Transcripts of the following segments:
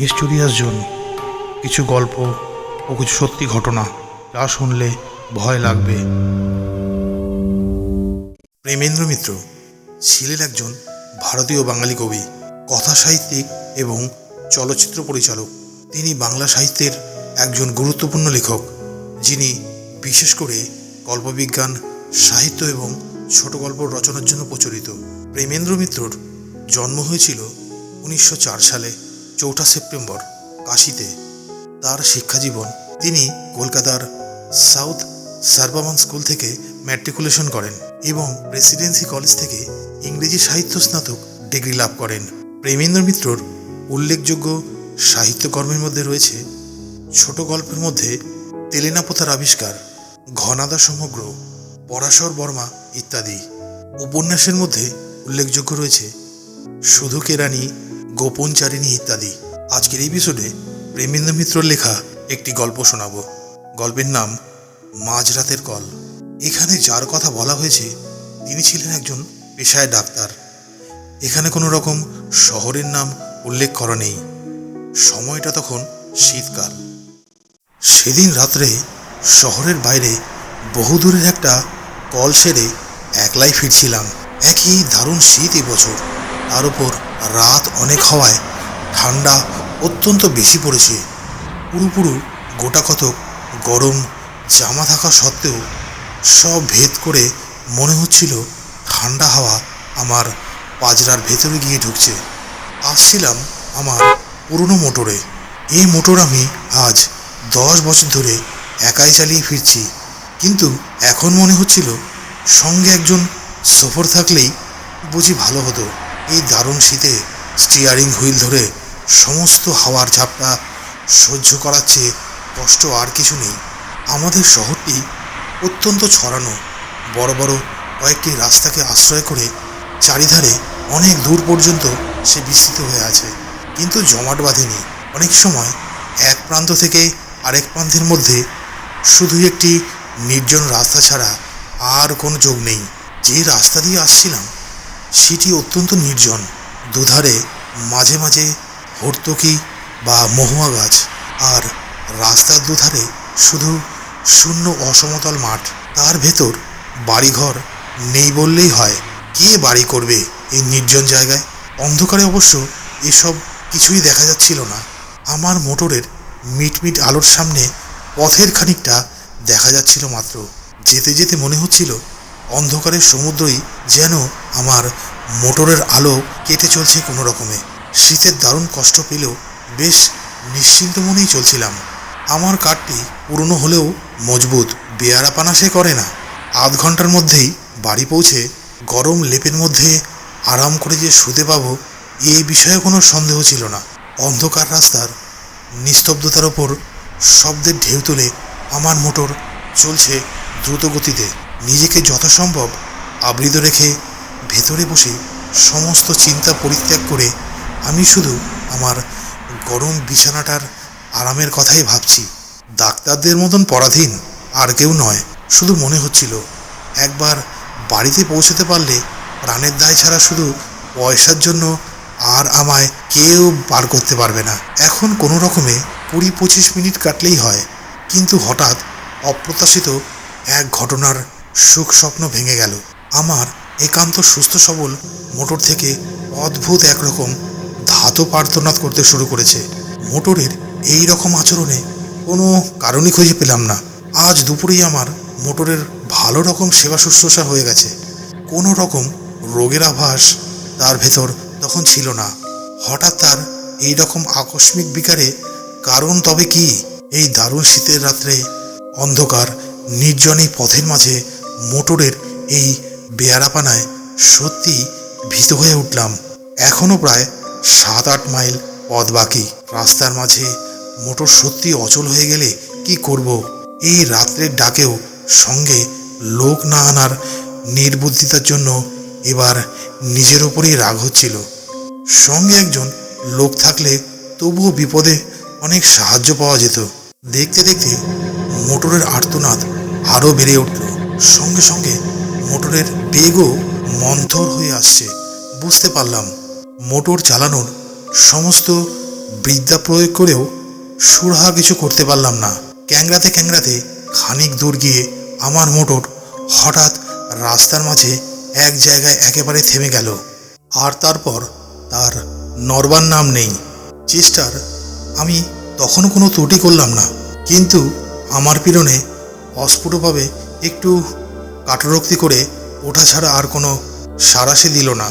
মিস্টুরিয়াস zone. কিছু গল্প ও কিছু সত্যি ঘটনা যা শুনলে ভয় লাগবে। প্রেমেন্দ্র মিত্র ছিলেন একজন ভারতীয় বাঙালি কবি, কথা সাহিত্যিক এবং চলচ্চিত্র পরিচালক। তিনি বাংলা সাহিত্যের একজন গুরুত্বপূর্ণ লেখক, যিনি বিশেষ করে কল্পবিজ্ঞান সাহিত্য এবং ছোট গল্প রচনার জন্য প্রচলিত। প্রেমেন্দ্র মিত্রর জন্ম হয়েছিল উনিশশো চার সালে। চৌঠা সেপ্টেম্বর, কাশিতে তার শিক্ষাজীবন। তিনি কলকাতার সাউথ সার্বামান স্কুল থেকে ম্যাট্রিকুলেশন করেন এবং প্রেসিডেন্সি কলেজ থেকে ইংরেজি সাহিত্য স্নাতক ডিগ্রি লাভ করেন। প্রেমেন্দ্র মিত্রর উল্লেখযোগ্য সাহিত্যকর্মের মধ্যে রয়েছে ছোট গল্পের মধ্যে তেলেনাপোতার আবিষ্কার, ঘনাদা সমগ্র, পরাশর বর্মা ইত্যাদি। উপন্যাসের মধ্যে উল্লেখযোগ্য রয়েছে, শুধু কেরানি গোপনচারিণী ইত্যাদি। আজকের এপিসোডে প্রেমেন্দ্র মিত্রর লেখা একটি গল্প শোনাবো। গল্পের নাম মাঝরাতের কল। এখানে যার কথা বলা হয়েছে, তিনি ছিলেন একজন পেশায় ডাক্তার। এখানে কোনো রকম শহরের নাম উল্লেখ করা নেই। সময়টা তখন শীতকাল। সেদিন রাত্রে শহরের বাইরে বহুদূরের একটা কল সেরে একলাই ফিরছিলাম। একই দারুণ শীত বছর। তার উপর রাত অনেক হওয়ায় ঠান্ডা অত্যন্ত বেশি পড়েছে। পুরোপুরো গোটা কতক গরম জামা থাকা সত্ত্বেও সব ভেদ করে মনে হচ্ছিল ঠান্ডা হাওয়া আমার পাজরার ভেতরে গিয়ে ঢুকছে। আসছিলাম আমার পুরনো মোটরে। এই মোটর আমি আজ দশ বছর ধরে একাই চালিয়ে ফিরছি। কিন্তু এখন মনে হচ্ছিল সঙ্গে একজন সফর থাকলেই বুঝি ভালো হতো। এই দারুণ শীতে স্টিয়ারিং হুইল ধরে সমস্ত হাওয়ার ঝাপটা সহ্য করার চেয়ে কষ্ট আর কিছু নেই। আমাদের শহরটি অত্যন্ত ছড়ানো, বড় বড় কয়েকটি রাস্তাকে আশ্রয় করে চারিধারে অনেক দূর পর্যন্ত সে বিস্তৃত হয়ে আছে। কিন্তু জমাট বাঁধেনি। অনেক সময় এক প্রান্ত থেকে আরেক প্রান্তের মধ্যে শুধু একটি নির্জন রাস্তা ছাড়া আর কোনো যোগ নেই। যে রাস্তা দিয়ে আসছিলাম সেটি অত্যন্ত নির্জন। দুধারে মাঝে মাঝে হর্তকি বা মহুয়া গাছ আর রাস্তার দুধারে শুধু শূন্য অসমতল মাঠ। তার ভেতর বাড়িঘর নেই বললেই হয়, কে বাড়ি করবে এই নির্জন জায়গায়? অন্ধকারে অবশ্য এসব কিছুই দেখা যাচ্ছিল না। আমার মোটরের মিটমিট আলোর সামনে পথের খানিকটা দেখা যাচ্ছিল মাত্র। যেতে যেতে মনে হচ্ছিল অন্ধকারের সমুদ্রই যেন আমার মোটরের আলো কেটে চলছে কোনো রকমে শীতের দারুণ কষ্ট পেলেও বেশ নিশ্চিন্ত মনেই চলছিলাম। আমার কাঠটি পুরনো হলেও মজবুত, বেয়ারা পানা সে করে না। আধ ঘণ্টার মধ্যেই বাড়ি পৌঁছে গরম লেপের মধ্যে আরাম করে যে শুতে পাবো এই বিষয়ে কোনো সন্দেহ ছিল না। অন্ধকার রাস্তার নিস্তব্ধতার ওপর শব্দের ঢেউ তুলে আমার মোটর চলছে দ্রুত গতিতে নিজেকে যথাসম্ভব আবৃত রেখে ভেতরে বসে সমস্ত চিন্তা পরিত্যাগ করে আমি শুধু আমার গরম বিছানাটার আরামের কথাই ভাবছি। ডাক্তারদের মতন পরাধীন আর কেউ নয়। শুধু মনে হচ্ছিল, একবার বাড়িতে পৌঁছতে পারলে প্রাণের দায় ছাড়া শুধু পয়সার জন্য আর আমায় কেউ বার করতে পারবে না। এখন কোনো রকমে কুড়ি পঁচিশ মিনিট কাটলেই হয়, কিন্তু হঠাৎ অপ্রত্যাশিত এক ঘটনার সুখ স্বপ্ন ভেঙে গেল। আমার একান্ত সুস্থ সবল মোটর থেকে অদ্ভুত একরকম ধাতু আর্তনাদ করতে শুরু করেছে। মোটরের এই রকম আচরণে কোনো কারণই খুঁজে পেলাম না। আজ দুপুরেই আমার মোটরের ভালো রকম সেবা শুশ্রূষা হয়ে গেছে। কোনো রকম রোগের আভাস তার ভেতর তখন ছিল না। হঠাৎ তার এই রকম আকস্মিক বিকারে কারণ তবে কি? এই দারুণ শীতের রাত্রে অন্ধকার নির্জন পথের মাঝে মোটরের এই বেয়ারাপানায় সত্যি ভীত হয়ে উঠলাম। এখনও প্রায় সাত আট মাইল পথ বাকি। রাস্তার মাঝে মোটর সত্যি অচল হয়ে গেলে কি করব? এই রাত্রের ডাকেও সঙ্গে লোক না আনার নির্বুদ্ধিতার জন্য এবার নিজের ওপরেই রাগ হচ্ছিল। সঙ্গে একজন লোক থাকলে তবুও বিপদে অনেক সাহায্য পাওয়া যেত। দেখতে দেখতে মোটরের আর্তনাদ আরও বেড়ে উঠল। সঙ্গে সঙ্গে মোটরের বেগও মন্থর হয়ে আসছে। বুঝতে পারলাম, মোটর চালানোর সমস্ত বিদ্যা প্রয়োগ করেও সুরাহা কিছু করতে পারলাম না। ক্যাংরাতে ক্যাংরাতে খানিক দূর গিয়ে আমার মোটর হঠাৎ রাস্তার মাঝে এক জায়গায় একেবারে থেমে গেল। আর তারপর তার নরবার নাম নেই। চেষ্টার আমি তখনও কোনো ত্রুটি করলাম না। কিন্তু আমার পীড়নে অস্ফুটভাবে একটু কাটরক্তি করে ওঠা ছাড়া আর কোনো সাড়া সে দিল না।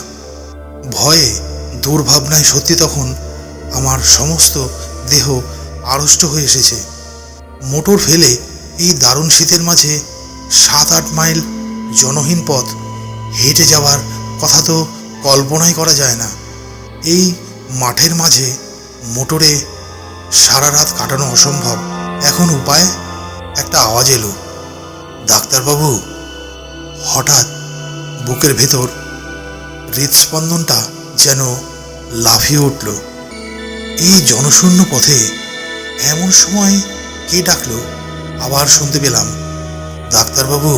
ভয়ে, দুর্ভাবনায় সত্যি তখন আমার সমস্ত দেহ আড়ষ্ট হয়ে এসেছে। মোটর ফেলে এই দারুণ শীতের মাঝে সাত আট মাইল জনহীন পথ হেঁটে যাওয়ার কথা তো কল্পনাই করা যায় না। এই মাঠের মাঝে মোটরে সারা রাত কাটানো অসম্ভব। এখন উপায়? একটা আওয়াজ এলো। ডাক্তারবাবু, হঠাৎ বুকের ভেতর হৃদস্পন্দনটা যেন লাফিয়ে উঠল। এই জনশূন্য পথে এমন সময় কে ডাকলো, আবার শুনতে পেলাম। ডাক্তারবাবু,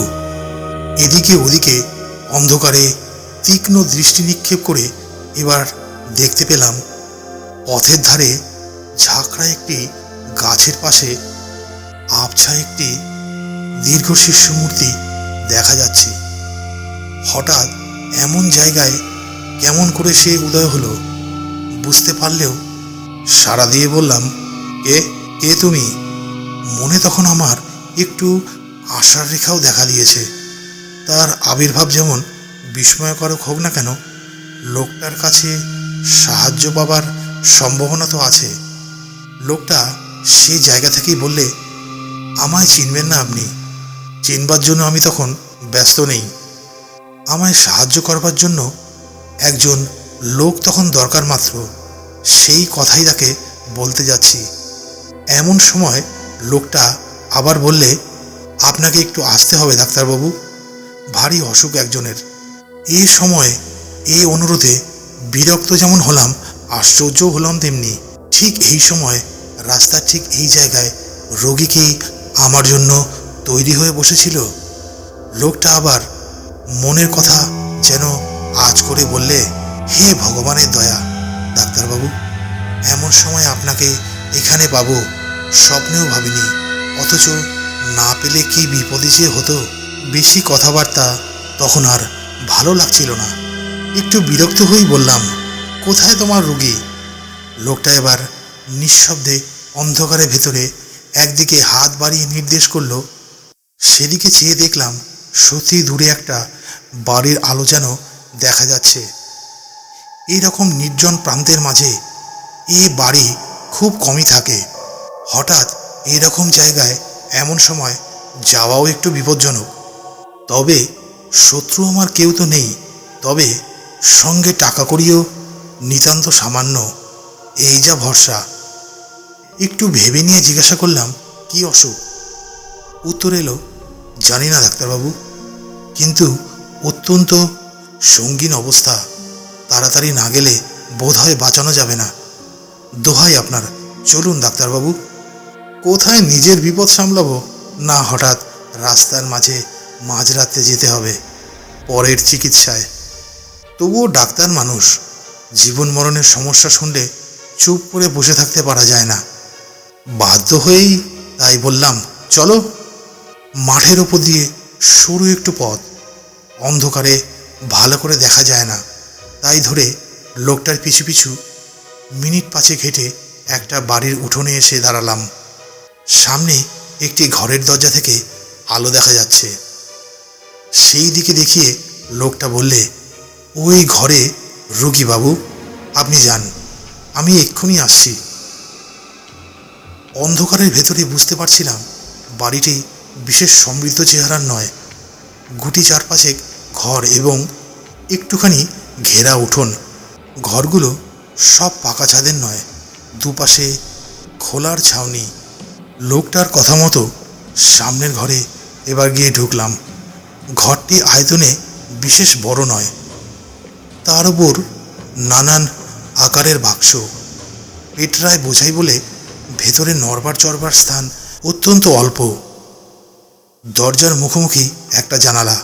এদিকে ওদিকে অন্ধকারে তীক্ষ্ণ দৃষ্টি নিক্ষেপ করে এবার দেখতে পেলাম, পথের ধারে ঝাঁকড়া একটি গাছের পাশে আবছা একটি দীর্ঘ শিষ্যমূর্তি দেখা যাচ্ছে। হঠাৎ এমন জায়গায় কেমন করে সে উদয় হলো, বুঝতে পারলেও সাড়া দিয়ে বললাম, এ, কে তুমি? মনে তখন আমার একটু আশার রেখাও দেখা দিয়েছে। তার আবির্ভাব যেমন বিস্ময়করক হোক না কেন, লোকটার কাছে সাহায্য পাবার সম্ভাবনা তো আছে। লোকটা সে জায়গা থেকেই বললে, আমায় চিনবেন না আপনি। চিনবার জন্য আমি তখন ব্যস্ত নেই। আমায় সাহায্য করবার জন্য একজন লোক তখন দরকার মাত্র, সেই কথাই তাকে বলতে যাচ্ছি। এমন সময় লোকটা আবার বললে, আপনাকে একটু আসতে হবে, ডাক্তারবাবু। ভারী অসুখ একজনের। এই সময় এই অনুরোধে বিরক্ত যেমন হলাম, আশ্চর্যও হলাম তেমনি। ঠিক এই সময়, রাস্তার ঠিক এই জায়গায় রোগীকেই আমার জন্য তৈরি হয়ে বসেছিল। লোকটা আবার মনের কথা যেন আজ করে বললে, হে ভগবানের দয়া, ডাক্তারবাবু, এমন সময় আপনাকে এখানে পাবো, স্বপ্নেও ভাবিনি। অথচ না পেলে কি বিপদে যে হতো, বেশি কথাবার্তা তখন আর ভালো লাগছিল না। একটু বিরক্ত হয়েই বললাম, কোথায় তোমার রুগী? লোকটা এবার নিঃশব্দে অন্ধকারের ভেতরে একদিকে হাত বাড়িয়ে নির্দেশ করল সেদিকে চেয়ে দেখলাম সত্যি দূরে একটা বাড়ির আলো যেন দেখা যাচ্ছে। এই রকম নির্জন প্রান্তের মাঝে এ বাড়ি খুব কমই থাকে। হঠাৎ এরকম জায়গায় এমন সময় যাওয়াও একটু বিপজ্জনক। তবে শত্রু আমার কেউ তো নেই, তবে সঙ্গে টাকা করিও নিতান্ত সামান্য, এই যা ভরসা। একটু ভেবে নিয়ে জিজ্ঞাসা করলাম, কি অসুখ? উত্তর এলো জানি না, ডাক্তারবাবু। কিন্তু অত্যন্ত সঙ্গীন অবস্থা। তাড়াতাড়ি না গেলে বোধহয় বাঁচানো যাবে না। দোহাই আপনার। চলুন, ডাক্তারবাবু। কোথায় নিজের বিপদ সামলাবো? না, হঠাৎ রাস্তার মাঝে মাঝরাতে যেতে হবে। পরের চিকিৎসায়। তবুও ডাক্তার মানুষ। জীবন মরণের সমস্যা শুনলে চুপ করে বসে থাকতে পারা যায় না। বাধ্য হয়েই তাই বললাম, চলো। মাঠের ওপর দিয়ে সরু একটু পথ। অন্ধকারে ভালো করে দেখা যায় না। তাই ধরে লোকটার পিছু পিছু মিনিট পাঁচে ঘেটে একটা বাড়ির উঠোনে এসে দাঁড়ালাম। সামনে একটি ঘরের দরজা থেকে আলো দেখা যাচ্ছে। সেই দিকে দেখিয়ে লোকটা বললে, ওই ঘরে রুগী বাবু, আপনি যান। আমি এক্ষুনি আসছি। অন্ধকারের ভেতরে বুঝতে পারছিলাম বাড়িটি বিশেষ সমৃদ্ধ চেহারার নয়। গুটি চারপাশে ঘর এবং একটুখানি ঘেরা উঠোন। ঘরগুলো সব পাকা ছাদের নয়, দুপাশে খোলার ছাউনি। লোকটার কথা মতো সামনের ঘরে এবার গিয়ে ঢুকলাম। ঘরটি আয়তনে বিশেষ বড় নয়। তার উপর নানান আকারের বাক্স। পেটরায় বোঝাই বলে ভেতরে নড়বার চড়বার স্থান অত্যন্ত অল্প। দরজার মুখোমুখি একটা জানালা।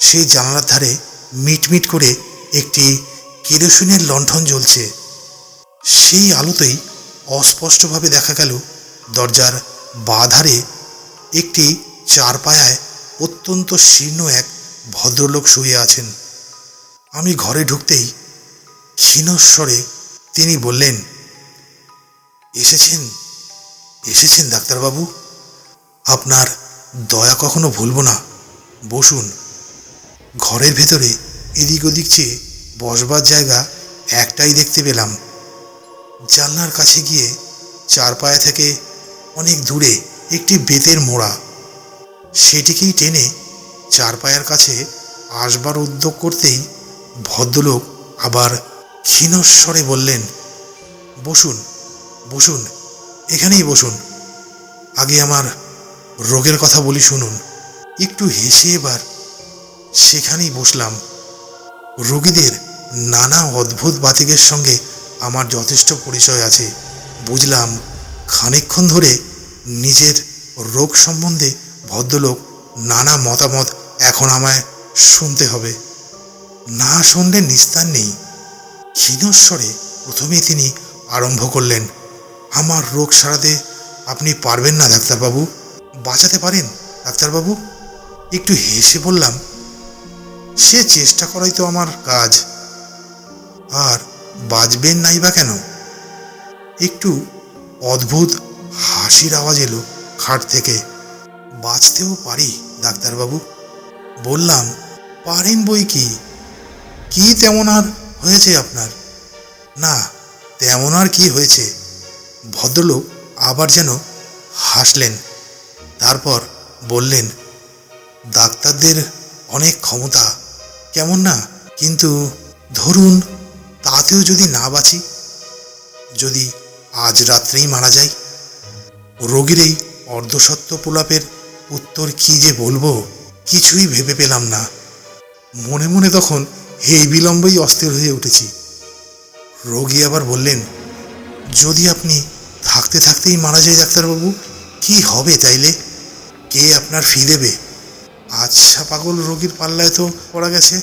সেই জানালার ধারে মিটমিট করে একটি কেরোসিনের লণ্ঠন জ্বলছে। সেই আলোতেই অস্পষ্টভাবে দেখা গেল দরজার বাধারে একটি চারপায়ায় অত্যন্ত শীর্ণ এক ভদ্রলোক শুয়ে আছেন। আমি ঘরে ঢুকতেই ক্ষীণস্বরে তিনি বললেন, এসেছেন এসেছেন ডাক্তারবাবু। আপনার দয়া কখনো ভুলব না। বসুন। ঘরের ভেতরে এদিক ওদিক চেয়ে বসবার জায়গা একটাই দেখতে পেলাম। জানলার কাছে গিয়ে চারপায়া থেকে অনেক দূরে একটি বেতের মোড়া। সেটিকেই টেনে চারপায়ার কাছে আসবার উদ্যোগ করতেই ভদ্রলোক আবার ক্ষীণস্বরে বললেন, বসুন বসুন, এখানেই বসুন। আগে আমার রোগের কথা বলি শুনুন। একটু হেসে এবার সেখানেই বসলাম। রোগীদের নানা অদ্ভুত বাতিকের সঙ্গে আমার যথেষ্ট পরিচয় আছে। বুঝলাম খানিকক্ষণ ধরে নিজের রোগ সম্বন্ধে ভদ্রলোক নানা মতামত এখন আমায় শুনতে হবে। না শুনলে নিস্তার নেই। ক্ষীণস্বরে প্রথমে তিনি আরম্ভ করলেন, আমার রোগ সারাতে আপনি পারবেন না, ডাক্তারবাবু। বাঁচাতে পারেন, ডাক্তারবাবু? একটু হেসে বললাম, সে চেষ্টা করাই তো আমার কাজ। আর বাঁচবেন নাই বা কেন? একটু অদ্ভুত হাসির আওয়াজ এলো খাট থেকে। বাঁচতেও পারি, ডাক্তারবাবু? বললাম, পারেন বই কি? কি তেমন আর হয়েছে আপনার? না, তেমন আর কি হয়েছে। ভদ্রলোক আবার যেন হাসলেন। তারপর বললেন, ডাক্তারদের অনেক ক্ষমতা, কেমন না? কিন্তু ধরুন, তাতেও যদি না বাঁচি, যদি আজ রাত্রেই মারা যাই, রোগীর এই অর্ধসত্য প্রলাপের উত্তর কি যে বলব? কিছুই ভেবে পেলাম না। মনে মনে তখন হে বিলম্বেই অস্থির হয়ে উঠেছি। রোগী আবার বললেন, যদি আপনি থাকতে থাকতেই মারা যায় ডাক্তারবাবু, কি হবে তাইলে? কে আপনার ফি দেবে? আচ্ছা পাগল রোগীর পাল্লায় তো পড়া গেছে।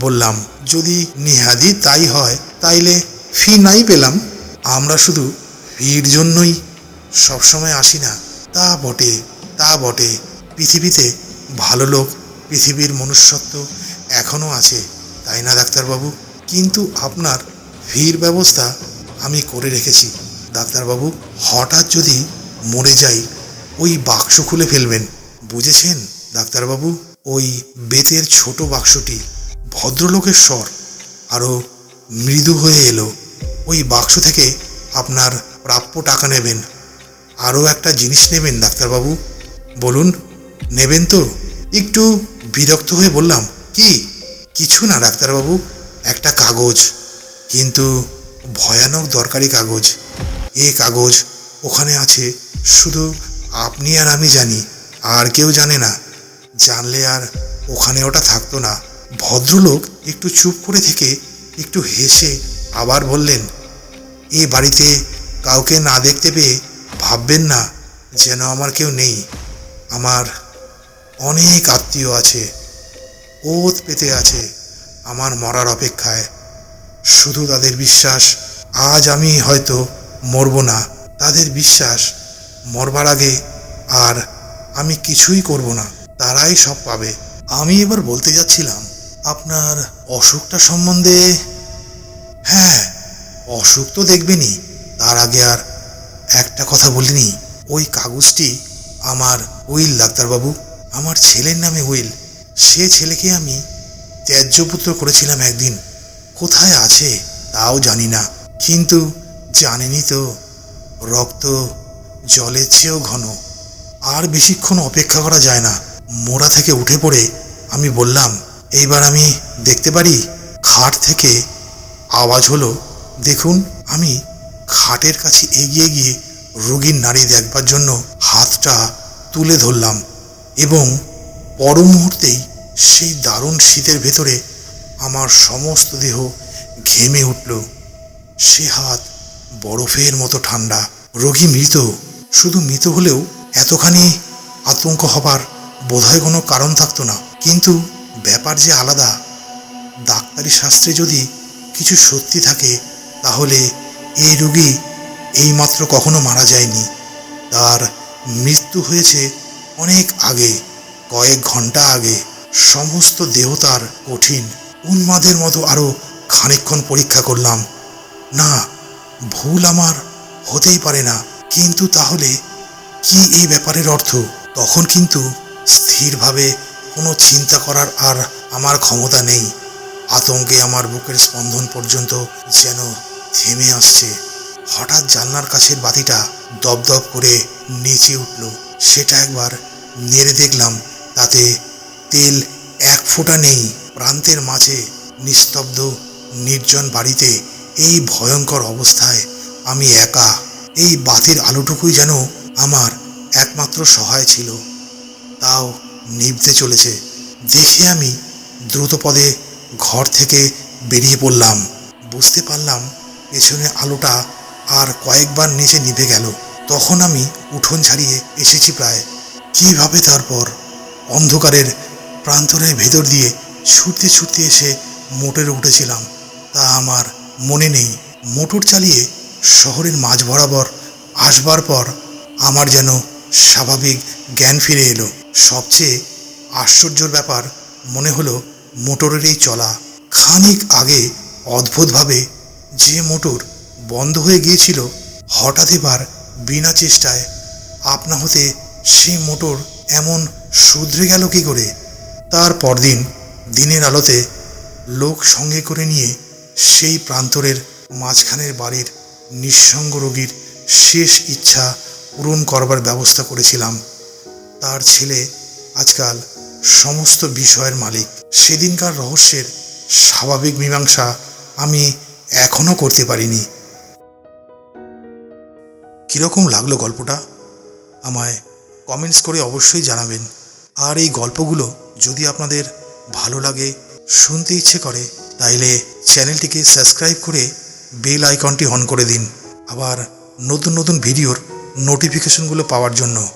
বললাম, যদি নিহাদি তাই হয়, তাইলে ফি নাই পেলাম। আমরা শুধু ফির জন্যই সবসময় আসি না। তা বটে তা বটে। পৃথিবীতে ভালো লোক, পৃথিবীর মনুষ্যত্ব এখনও আছে, তাই না, ডাক্তারবাবু? কিন্তু আপনার ভিড় ব্যবস্থা আমি করে রেখেছি। ডাক্তারবাবু, হঠাৎ যদি মরে যাই ওই বাক্স খুলে ফেলবেন। বুঝেছেন, ডাক্তারবাবু? ওই বেতের ছোট বাক্সটি ভদ্রলোকের স্বর। আরও মৃদু হয়ে এলো। ওই বাক্স থেকে আপনার প্রাপ্য টাকা নেবেন। আরও একটা জিনিস নেবেন, ডাক্তারবাবু। বলুন, নেবেন তো। একটু বিরক্ত হয়ে বললাম, কি? কিছু না, ডাক্তারবাবু, একটা কাগজ। কিন্তু ভয়ানক দরকারি কাগজ। এ কাগজ ওখানে আছে, শুধু আপনি আর আমি জানি, আর কেউ জানে না। জানলে আর ওখানে ওটা থাকতো না। ভদ্রলোক একটু চুপ করে থেকে একটু হেসে আবার বললেন, এ বাড়িতে কাউকে না দেখতে পেয়ে ভাববেন না যেন আমার কেউ নেই। আমার অনেক আত্মীয় আছে, ওত পেতে আছে আমার মরার অপেক্ষায়। শুধু তাদের বিশ্বাস, আজ আমি হয়তো মরব না। তাদের বিশ্বাস মরবার আগে আর আমি কিছুই করব না, তারাই সব পাবে। আমি এবার বলতে যাচ্ছিলাম, আপনার অসুখটা সম্বন্ধে? হ্যাঁ অসুখ তো দেখবেনই। তার আগে আর একটা কথা বলিনি। ওই কাগজটি আমার উইল, ডাক্তারবাবু। আমার ছেলের নামে উইল। সে ছেলেকে আমি ত্যায্যপুত্র করেছিলাম একদিন। কোথায় আছে তাও জানি না। কিন্তু জানেনি তো, রক্ত জলের চেয়েও ঘন। আর বেশিক্ষণ অপেক্ষা করা যায় না। মোড়া থেকে উঠে পড়ে আমি বললাম, এইবার আমি দেখতে পারি? খাট থেকে আওয়াজ হলো, দেখুন, আমি খাটের কাছে এগিয়ে গিয়ে রোগীর নাড়ি দেখবার জন্য হাতটা তুলে ধরলাম এবং পর মুহূর্তেই সেই দারুণ শীতের ভেতরে আমার সমস্ত দেহ ঘেমে উঠল। সে হাত বরফের মতো ঠান্ডা। রোগী মৃত। শুধু মৃত হলেও এতখানি আতঙ্ক হবার বোধহয় কোনো কারণ থাকতো না। কিন্তু ব্যাপার যে আলাদা, ডাক্তারি শাস্ত্রে যদি কিছু সত্যি থাকে, তাহলে এই রোগী এইমাত্র কখনো মারা যায়নি। তার মৃত্যু হয়েছে অনেক আগে, কয়েক ঘণ্টা আগে। সমস্ত দেহ তার কঠিন। উন্মাদের মতো আরও খানিকক্ষণ পরীক্ষা করলাম। না, ভুল আমার হতেই পারে না। কিন্তু তাহলে কি এই ব্যাপারের অর্থ? তখন কিন্তু স্থিরভাবে কোনো চিন্তা করার আর আমার ক্ষমতা নেই। আতঙ্কে আমার বুকের স্পন্দন পর্যন্ত যেন থেমে আসছে। হঠাৎ জানলার কাছের বাতিটা দপদপ করে নেচে উঠল। সেটা একবার নেড়ে দেখলাম, তাতে তেল এক ফোঁটা নেই। প্রান্তের মাঝে নিস্তব্ধ, নির্জন বাড়িতে এই ভয়ঙ্কর অবস্থায় আমি একা এই বাতির আলোটুকুই যেন আমার একমাত্র সহায় ছিল। তাও নিভতে চলেছে। দেখে আমি দ্রুতপদে ঘর থেকে বেরিয়ে পড়লাম। বুঝতে পারলাম পেছনে আলোটা আর কয়েকবার নিচে নিভে গেল। তখন আমি উঠোন ছাড়িয়ে এসেছি প্রায়। কীভাবে তারপর অন্ধকারের প্রান্তরের ভেতর দিয়ে ছুটতে ছুটতে এসে মোটরে উঠেছিলাম, তা আমার মনে নেই। মোটর চালিয়ে শহরের মাঝ বরাবর আসবার পর আমার যেন স্বাভাবিক জ্ঞান ফিরে এলো। সবচেয়ে আশ্চর্যর ব্যাপার মনে হলো মোটরের এই চলা। খানিক আগে অদ্ভুতভাবে যে মোটর বন্ধ হয়ে গিয়েছিল, হঠাৎ এবার বিনা চেষ্টায় আপনা হতে সেই মোটর এমন শুধরে গেল কি করে? তার পরদিন দিনের আলোতে লোক সঙ্গে করে নিয়ে সেই প্রান্তরের মাঝখানের বাড়ির নিঃসঙ্গ রোগীর শেষ ইচ্ছা পূরণ করবার ব্যবস্থা করেছিলাম। তার ছেলে আজকাল সমস্ত বিষয়ের মালিক। সেদিনকার রহস্যের স্বাভাবিক মীমাংসা আমি এখনও করতে পারিনি। কীরকম লাগল গল্পটা? আমায় কমেন্টস করে অবশ্যই জানাবেন। আর এই গল্পগুলো যদি আপনাদের ভালো লাগে, শুনতে ইচ্ছে করে, তাইলে চ্যানেলটিকে সাবস্ক্রাইব করে বেল আইকনটি অন করে দিন। আবার নতুন নতুন ভিডিওর নোটিফিকেশনগুলো পাওয়ার জন্য।